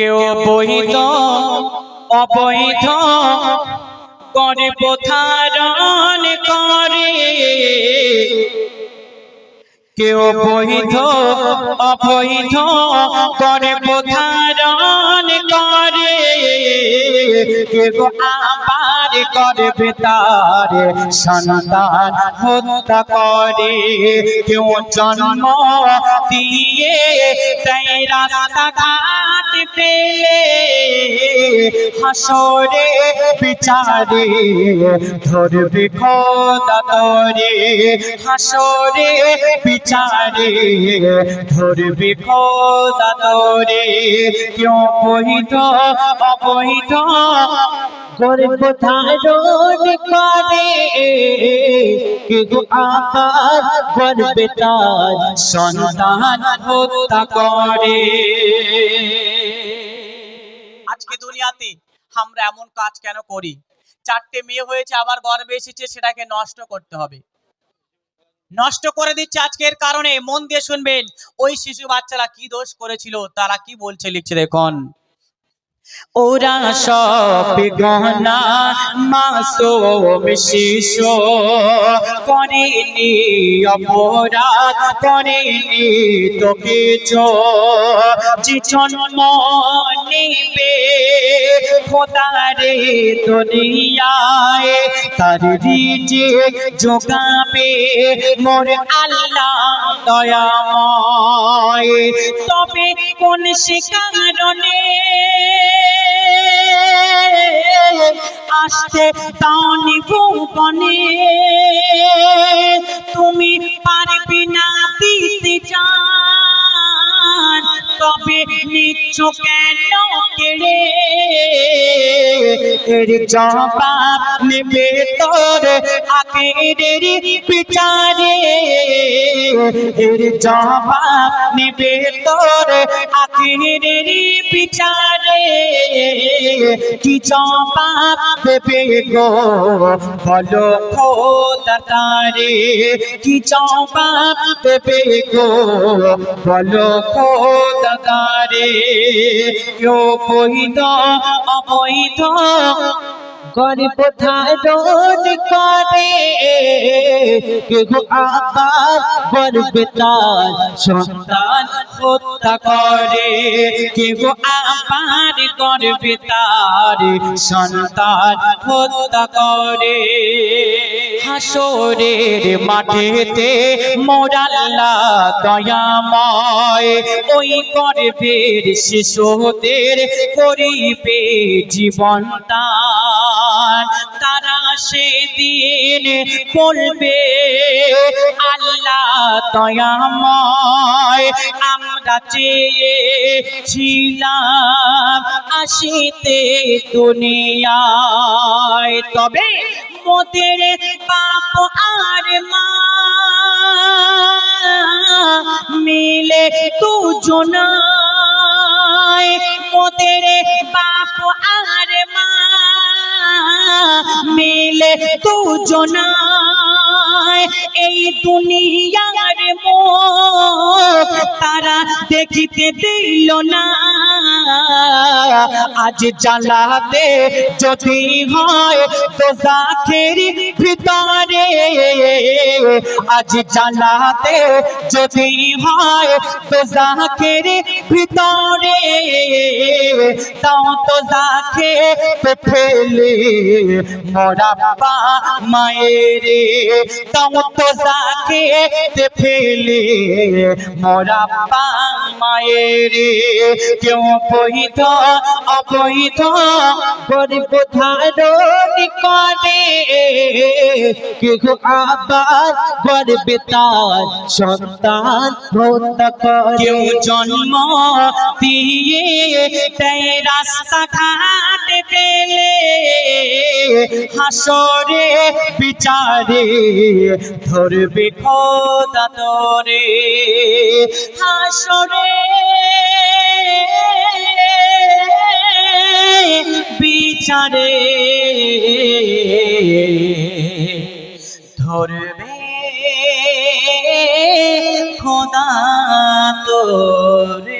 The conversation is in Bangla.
কেউ বৈধ অবৈধ করে প্রথারণ করে। কেউ বৈধ অবৈধ করে প্রথারণ করে। কেউ আবার করবে তার সন্তান হত্যা করে। কেউ জন্ম দিয়ে তাই রাস্তাঘাট ফেলে হাসরে বিচারে ধরবে খোদা তোরে। হাসরে বিচারে ধরবে খোদা তোরে। কেউ গর্বে তার সন্তান হত্যা করে। আমরা এমন কাজ কেন করি? চারটে মেয়ে হয়েছে, আবার গর্বে এসেছে, সেটাকে নষ্ট করতে হবে। নষ্ট করে দিচ্ছে আজকের কারণে, মন দিয়ে শুনবেন, ওই শিশু বাচ্চারা কি দোষ করেছিল, তারা কি বলছে লিখছে দেখুন। ওরা সব গহনা মাসুম শিশু। করেনি অপরাধ, করেনি তো কিছু। জন্ম নেবে খোদারে দুনিয়ায়, তার রিজে যোগাবে মোর আল্লাহ দয়াময়। তবে কোন সে কারণে আসতে তাওনি ভুবনে। তুমি পারবি না দিতে চান, তবে নিচ্ছ কেন কেড়ে? এর জবাব নেবে তোর আখেরের বিচারে। এর জবাব নেবে তোর আখেরের বিচারে। কি জবাব পেপে গো? বলো খোদা তারে, কি জবাব পেপে গো? বলো খোদা তারে, কেউ বৈধ, অবৈধ গর্ব ধারণ করে। কেউ আবার গর্বে তার সন্তান হত্যা করে। কেউ আবার করবে তার সন্তান হত্যা করে। হাসরের মাঠেতে মোরাল্লা দয়াময়। ওই গর্ভের শিশুদের করিবে জীবন দান তারা সেদিন বলবে, আল্লাহ দয়াময়, আমরা চেয়েছিলাম আসিতে দুনিয়ায়। তবে মোদের পাপ আর মা মিলে দুজনায়, মোদের বাপ আর মা মিলে দুজনায়। এই দুনিয়ার মুখ তারা দেখিতে দিল না। আজ জ্বালাতে যদি হয় তো জাখের ভিতরে। আজ জ্বালাতে যদি হয় তো জাখের ভিতরে তো জাখে ফেলে, মোরা পা মায়েরে তো জাকে ফেলে, মোরা পা মায়েরে কেউ বৈধ অবৈধ গর্ব ধারণ করে। কেউ আবার গর্বে তার সন্তান হত্যা কেউ জন্ম দিয়ে তাই রাস্তা ঘাট ফেলে হাসরে বিচারে ধরবে খোদা তোরে। হাসরে বিচারে ধরবে খোদা তোরে।